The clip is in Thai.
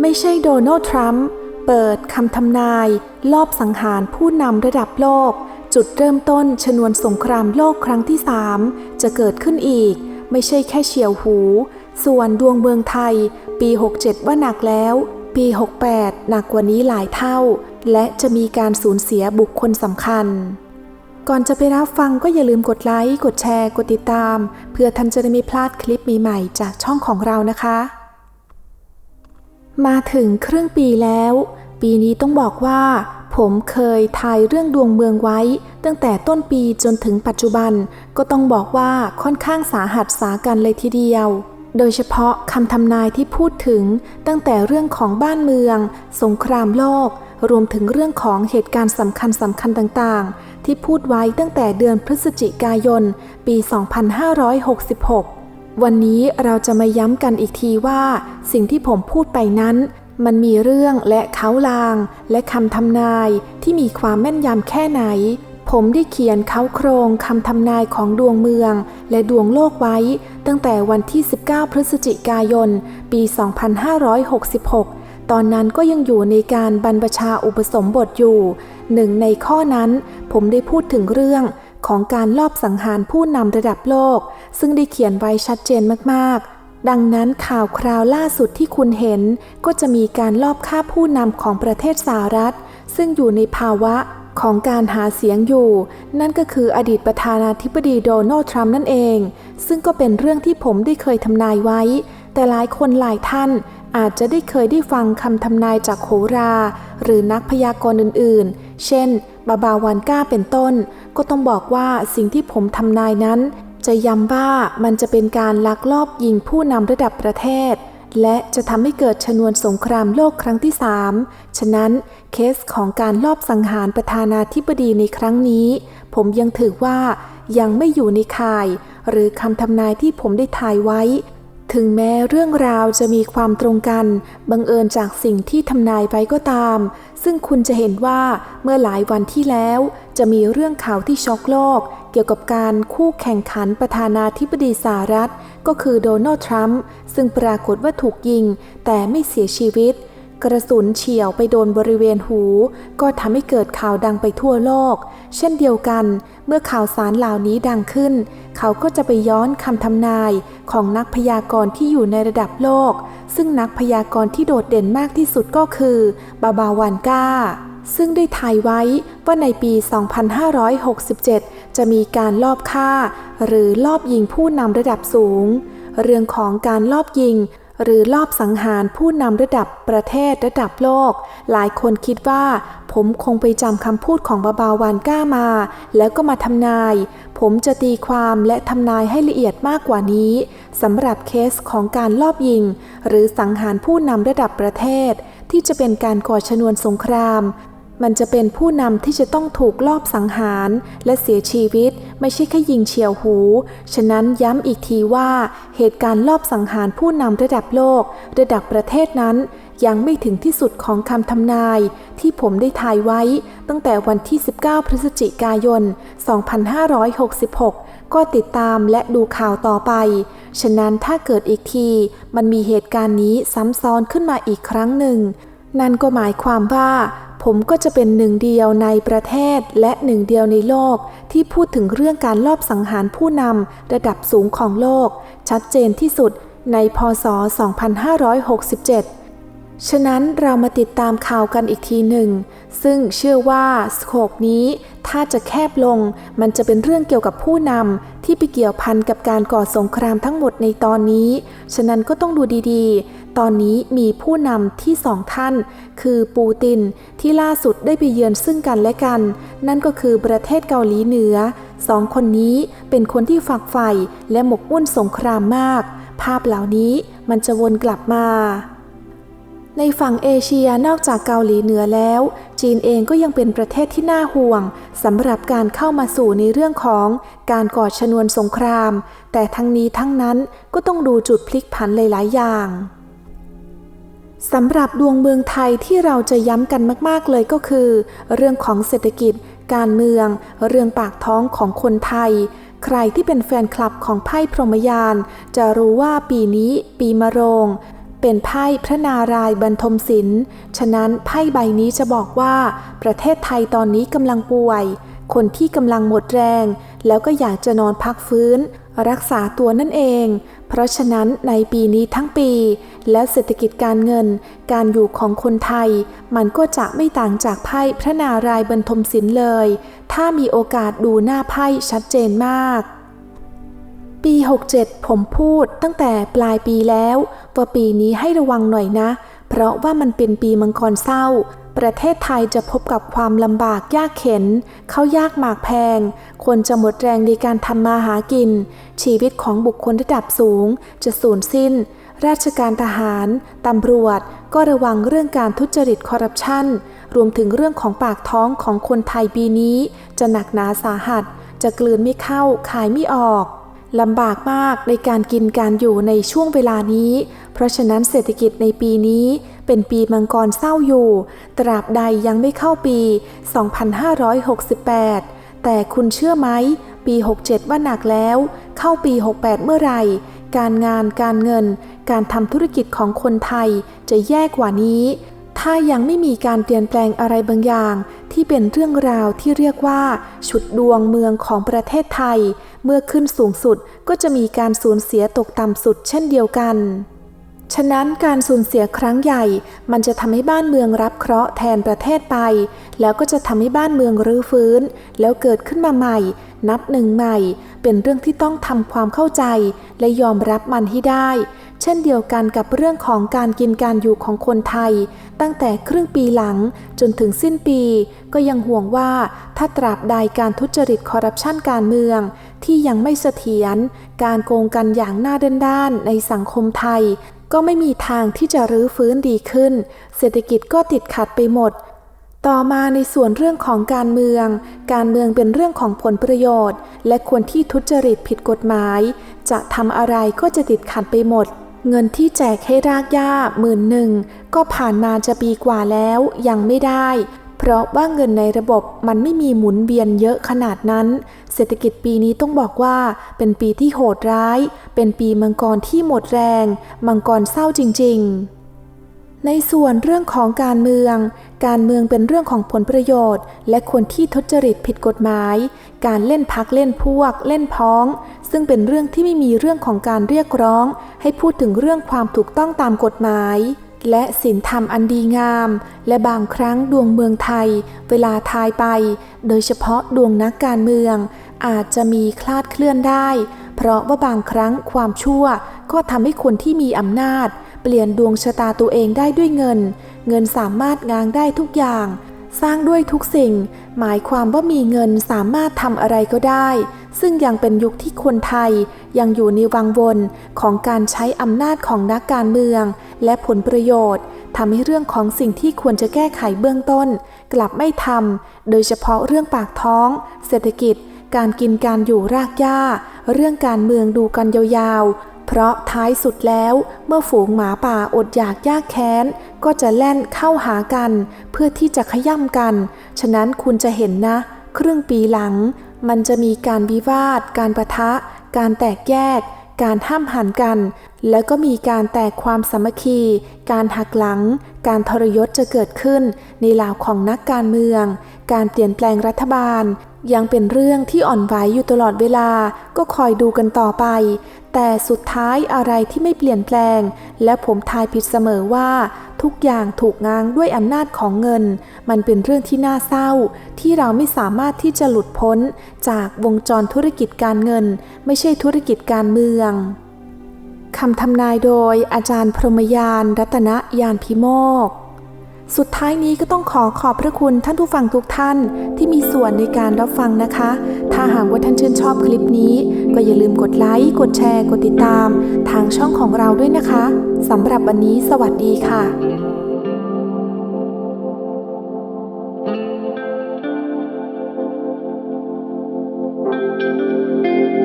ไม่ใช่โดนัลด์ทรัมป์เปิดคำทำนาย ลอบสังหารผู้นำระดับโลก จุดเริ่มต้นชนวนสงครามโลกครั้งที่3จะเกิดขึ้นอีก ไม่ใช่แค่เฉียวหู ส่วนดวงเมืองไทย ปี 67 ว่าหนักแล้ว ปี 68 หนักกว่านี้หลายเท่า และจะมีการสูญเสียบุคคลสำคัญ ก่อนจะไปรับฟังก็อย่าลืมกดไลค์ กดแชร์ กดติดตาม เพื่อท่านจะได้ไม่พลาดคลิปใหม่ๆจากช่องของเรานะคะ มาถึงครึ่งปีแล้ว ปีนี้ต้องบอกว่า ผมเคยทายเรื่องดวงเมืองไว้ ตั้งแต่ต้นปีจนถึงปัจจุบัน ก็ต้องบอกว่าค่อนข้างสาหัสสากันเลยทีเดียว โดยเฉพาะคำทำนายที่พูดถึงตั้งแต่เรื่องของบ้านเมือง สงครามโลก รวมถึงเรื่องของเหตุการณ์สำคัญสำคัญต่างๆ ที่พูดไว้ตั้งแต่เดือนพฤศจิกายน ปี 2566 วันนี้เราจะมาย้ำกันอีกทีว่า สิ่งที่ผมพูดไปนั้น มันมีเรื่องและเขาลาง และคำทำนายที่มีความแม่นยำแค่ไหน ผมได้เขียนเขาโครงคำทำนายของดวงเมือง และดวงโลกไว้ ตั้งแต่วันที่ 19 พฤศจิกายน ปี 2566 ตอนนั้นก็ยังอยู่ในการบรรพชาอุปสมบทอยู่หนึ่งในข้อนั้น ผมได้พูดถึงเรื่อง ของการลอบสังหารผู้นำระดับโลก ซึ่งได้เขียนไว้ชัดเจนมากๆ ดังนั้นข่าวคราวล่าสุดที่คุณเห็น ก็จะมีการลอบฆ่าผู้นำของประเทศสหรัฐ ซึ่งอยู่ในภาวะของการหาเสียงอยู่ นั่นก็คืออดีตประธานาธิบดีโดนัลด์ทรัมป์นั่นเอง ซึ่งก็เป็นเรื่องที่ผมได้เคยทำนายไว้ แต่หลายคนหลายท่านอาจจะได้เคยได้ฟังคำทำนายจากโหรา หรือนักพยากรณ์อื่นๆ เช่น บาบาวันก้าเป็นต้น ก็ต้องบอกว่าสิ่งที่ผมทำนายนั้น จะย้ำว่ามันจะเป็นการลักลอบยิงผู้นำระดับประเทศ และจะทำให้เกิดชนวนสงครามโลกครั้งที่ 3 ฉะนั้นเคสของการลอบสังหารประธานาธิบดีในครั้งนี้ ผมยังถือว่ายังไม่อยู่ในข่าย หรือคำทำนายที่ผมได้ถ่ายไว้ ถึงแม้เรื่องราวจะมีความตรงกัน บังเอิญจากสิ่งที่ทำนายไว้ก็ตาม ซึ่งคุณจะเห็นว่าเมื่อหลายวันที่แล้ว จะมีเรื่องข่าวที่ช็อกโลก เกี่ยวกับการคู่แข่งขันประธานาธิบดีสหรัฐ ก็คือโดนัลด์ทรัมป์ซึ่งปรากฏว่าถูกยิง แต่ไม่เสียชีวิต กระสุนเฉียวไปโดนบริเวณหู ก็ทำให้เกิดข่าวดังไปทั่วโลก เช่นเดียวกัน เมื่อข่าวสารเหล่านี้ดังขึ้น เขาก็จะไปย้อนคำทำนายของนักพยากรณ์ที่อยู่ในระดับโลก ซึ่งนักพยากรณ์ที่โดดเด่นมากที่สุดก็คือบาบาวันก้า ซึ่งได้ทายไว้ว่าในปี 2567 จะมีการลอบฆ่า หรือลอบยิงผู้นำระดับสูงเรื่องของการลอบยิง หรือลอบสังหารผู้นำระดับประเทศระดับโลก หลายคนคิดว่า ผมคงไปจำคำพูดของบาบาวานก้ามา แล้วก็มาทำนาย ผมจะตีความและทำนายให้ละเอียดมากกว่านี้สำหรับเคสของการลอบยิง หรือสังหารผู้นำระดับประเทศ ที่จะเป็นการก่อชนวนสงคราม มันจะเป็นผู้นำที่จะต้องถูกลอบสังหารและเสียชีวิตไม่ใช่แค่ยิงเฉียวหู ฉะนั้นย้ำอีกทีว่า เหตุการณ์ลอบสังหารผู้นำระดับโลก ระดับประเทศนั้น ยังไม่ถึงที่สุดของคำทำนาย ที่ผมได้ทายไว้ ตั้งแต่วันที่ 19 พฤศจิกายน 2566 ก็ติดตามและดูข่าวต่อไป ฉะนั้นถ้าเกิดอีกที มันมีเหตุการณ์นี้ซ้ำซ้อนขึ้นมาอีกครั้งหนึ่งนั่นก็หมายความว่า ผมก็จะเป็นหนึ่งเดียวในประเทศและหนึ่งเดียวในโลก ที่พูดถึงเรื่องการลอบสังหารผู้นำระดับสูงของโลก ชัดเจนที่สุดในพศ 2567 ฉะนั้นเรามาติดตามข่าวกันอีกทีหนึ่ง ซึ่งเชื่อว่าสโคปนี้ถ้าจะแคบลง มันจะเป็นเรื่องเกี่ยวกับผู้นำที่ไปเกี่ยวพันกับการก่อสงครามทั้งหมดในตอนนี้ ฉะนั้นก็ต้องดูดีๆ ตอนนี้มีผู้นำที่สองท่าน คือปูตินที่ล่าสุดได้ไปเยือนซึ่งกันและกัน นั่นก็คือประเทศเกาหลีเหนือสองคนนี้เป็นคนที่ฝักใฝ่และหมกมุ่นสงครามมาก ภาพเหล่านี้มันจะวนกลับมาในฝั่งเอเชียนอกจากเกาหลีเหนือแล้ว จีนเองก็ยังเป็นประเทศที่น่าห่วงสำหรับการเข้ามาสู่ในเรื่องของการก่อชนวนสงคราม แต่ทั้งนี้ทั้งนั้นก็ต้องดูจุดพลิกผันหลาย ๆ อย่าง สำหรับดวงเมืองไทยที่เราจะย้ำกันมาก ๆ เลยก็คือ เรื่องของเศรษฐกิจ การเมือง เรื่องปากท้องของคนไทย ใครที่เป็นแฟนคลับของไพ่พรหมยาน จะรู้ว่าปีนี้ปีมะโรงเเป็นไพ่พระนารายณ์บรรทมศิลป์ฉะนั้นไพ่ใบนี้จะบอกว่า ประเทศไทยตอนนี้กำลังป่วย คนที่กำลังหมดแรง แล้วก็อยากจะนอนพักฟื้น รักษาตัวนั่นเอง เพราะฉะนั้นในปีนี้ทั้งปี และเศรษฐกิจการเงิน การอยู่ของคนไทย มันก็จะไม่ต่างจากไพ่พระนารายณ์บรรทมศิลป์เลย ถ้ามีโอกาสดูหน้าไพ่ชัดเจนมากปี 67 ผมพูดตั้งแต่ปลายปีแล้ว ว่าปีนี้ให้ระวังหน่อยนะ เพราะว่ามันเป็นปีมังกรเศร้าประเทศไทยจะพบกับความลำบากยากเข็น เข้ายากหมากแพงคนจะหมดแรงในการทำมาหากิน ชีวิตของบุคคลระดับสูง จะสูญสิ้น ราชการทหารตำรวจ ก็ระวังเรื่องการทุจริตคอร์รัปชัน รวมถึงเรื่องของปากท้องของคนไทยปีนี้ จะหนักหนาสาหัส จะกลืนไม่เข้าขายไม่ออกลำบากมากในการกินการอยู่ในช่วงเวลานี้ เพราะฉะนั้นเศรษฐกิจในปีนี้ เป็นปีมังกรเศร้าอยู่ ตราบใดยังไม่เข้าปี 2568 แต่คุณเชื่อไหม ปี 67 ว่าหนักแล้ว เข้าปี 68 เมื่อไหร่ การงานการเงิน การทำธุรกิจของคนไทยจะแย่กว่านี้ ถ้ายังไม่มีการเปลี่ยนแปลงอะไรบางอย่าง ที่เป็นเรื่องราวที่เรียกว่า ฉุดดวงเมืองของประเทศไทย เมื่อขึ้นสูงสุดก็จะมีการสูญเสียตกต่ำสุดเช่นเดียวกัน ฉะนั้นการสูญเสียครั้งใหญ่ มันจะทำให้บ้านเมืองรับเคราะห์แทนประเทศไป แล้วก็จะทำให้บ้านเมืองรื้อฟื้น แล้วเกิดขึ้นมาใหม่ นับหนึ่งใหม่ เป็นเรื่องที่ต้องทำความเข้าใจ และยอมรับมันให้ได้ เช่นเดียวกันกับเรื่องของการกินการอยู่ของคนไทย ตั้งแต่ครึ่งปีหลังจนถึงสิ้นปี ก็ยังห่วงว่าถ้าตราบใดการทุจริตคอร์รัปชันการเมืองที่ยังไม่เสถียร การโกงกันอย่างหน้าด้านในสังคมไทย ก็ไม่มีทางที่จะรื้อฟื้นดีขึ้น เศรษฐกิจก็ติดขัดไปหมด ต่อมาในส่วนเรื่องของการเมือง การเมืองเป็นเรื่องของผลประโยชน์ และคนที่ทุจริตผิดกฎหมาย จะทำอะไรก็จะติดขัดไปหมด เงินที่แจกให้รากหญ้าหมื่นหนึ่งก็ผ่านมาจะปีกว่าแล้วยังไม่ได้ เพราะว่าเงินในระบบมันไม่มีหมุนเวียนเยอะขนาดนั้น เศรษฐกิจปีนี้ต้องบอกว่าเป็นปีที่โหดร้าย เป็นปีมังกรที่หมดแรง มังกรเศร้าจริง ๆในส่วนเรื่องของการเมือง การเมืองเป็นเรื่องของผลประโยชน์ และคนที่ทุจริตผิดกฎหมาย การเล่นพักเล่นพวก เล่นพ้อง ซึ่งเป็นเรื่องที่ไม่มีเรื่องของการเรียกร้อง ให้พูดถึงเรื่องความถูกต้องตามกฎหมาย และศีลธรรมอันดีงาม และบางครั้งดวงเมืองไทย เวลาทายไป โดยเฉพาะดวงนักการเมือง อาจจะมีคลาดเคลื่อนได้ เพราะว่าบางครั้งความชั่วก็ทำให้คนที่มีอำนาจ เปลี่ยนดวงชะตาตัวเองได้ด้วยเงิน เงินสามารถง้างได้ทุกอย่าง สร้างด้วยทุกสิ่ง หมายความว่ามีเงินสามารถทำอะไรก็ได้ ซึ่งยังเป็นยุคที่คนไทยยังอยู่ในวังวนของการใช้อำนาจของนักการเมือง และผลประโยชน์ทำให้เรื่องของสิ่งที่ควรจะแก้ไขเบื้องต้น กลับไม่ทำโดยเฉพาะเรื่องปากท้อง เศรษฐกิจ การกินการอยู่รากหญ้า เรื่องการเมืองดูกันยาวๆ เพราะท้ายสุดแล้วเมื่อฝูงหมาป่าอดอยากยากแค้น ก็จะแล่นเข้าหากัน เพื่อที่จะขย่ำกัน ฉะนั้นคุณจะเห็นนะ ครึ่งปีหลัง มันจะมีการวิวาท การประทะ การแตกแยก การห้ามหันกัน แล้วก็มีการแตกความสามัคคี การหักหลัง การทรยศจะเกิดขึ้นในลาวของนักการเมือง การเปลี่ยนแปลงรัฐบาล ยังเป็นเรื่องที่อ่อนไหวอยู่ตลอดเวลาก็คอยดูกันต่อไป แต่สุดท้ายอะไรที่ไม่เปลี่ยนแปลง และผมทายผิดเสมอว่า ทุกอย่างถูกง้างด้วยอำนาจของเงิน มันเป็นเรื่องที่น่าเศร้า ที่เราไม่สามารถที่จะหลุดพ้น จากวงจรธุรกิจการเงิน ไม่ใช่ธุรกิจการเมืองคำทำนายโดยอาจารย์พรหมยาน รัตนยานพิโมก สุดท้ายนี้ก็ต้องขอขอบพระคุณท่านผู้ฟังทุกท่านที่มีส่วนในการรับฟังนะคะ ถ้าหากว่าท่านชื่นชอบคลิปนี้ ก็อย่าลืมกดไลค์ กดแชร์ กดติดตาม ทางช่องของเราด้วยนะคะสำหรับวันนี้สวัสดีค่ะ